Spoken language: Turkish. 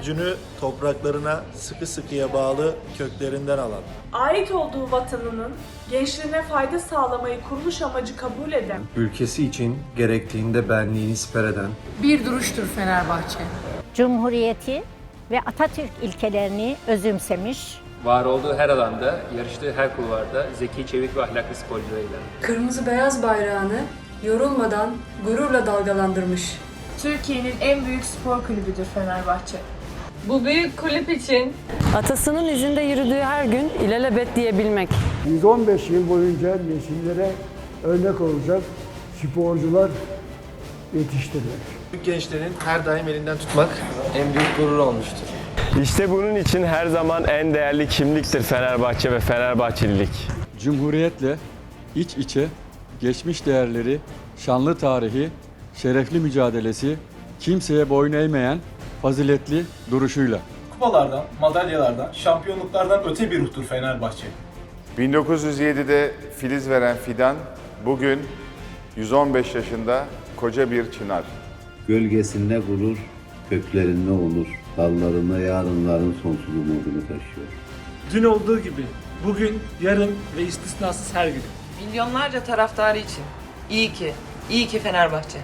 gücünü topraklarına sıkı sıkıya bağlı köklerinden alan, ait olduğu vatanının gençliğine fayda sağlamayı kuruluş amacı kabul eden, ülkesi için gerektiğinde benliğini siper eden, Bir duruştur Fenerbahçe. Cumhuriyeti ve Atatürk ilkelerini özümsemiş, Var olduğu her alanda, yarıştığı her kulvarda zeki, çevik ve ahlaklı sporcularıyla. Kırmızı beyaz bayrağını yorulmadan gururla dalgalandırmış. Türkiye'nin en büyük spor kulübüdür Fenerbahçe. Bu büyük kulüp için atasının izinde yürüdüğü her gün ilelebet diyebilmek. 115 yıl boyunca nesillere örnek olacak sporcular yetiştirmek. Türk gençlerin her daim elinden tutmak en büyük gurur olmuştur. İşte bunun için her zaman en değerli kimliktir Fenerbahçe ve Fenerbahçelilik. Cumhuriyetle iç içe geçmiş değerleri, şanlı tarihi, şerefli mücadelesi, kimseye boyun eğmeyen faziletli duruşuyla. Kupalardan, madalyalardan, şampiyonluklardan öte bir ruhtur Fenerbahçe. 1907'de filiz veren fidan bugün 115 yaşında koca bir çınar. Gölgesinde gurur, köklerinde onur, dallarında yarınların sonsuz umudunu taşıyor. Dün olduğu gibi bugün, yarın ve istisnasız her gün. Milyonlarca taraftarı için. İyi ki, iyi ki Fenerbahçe.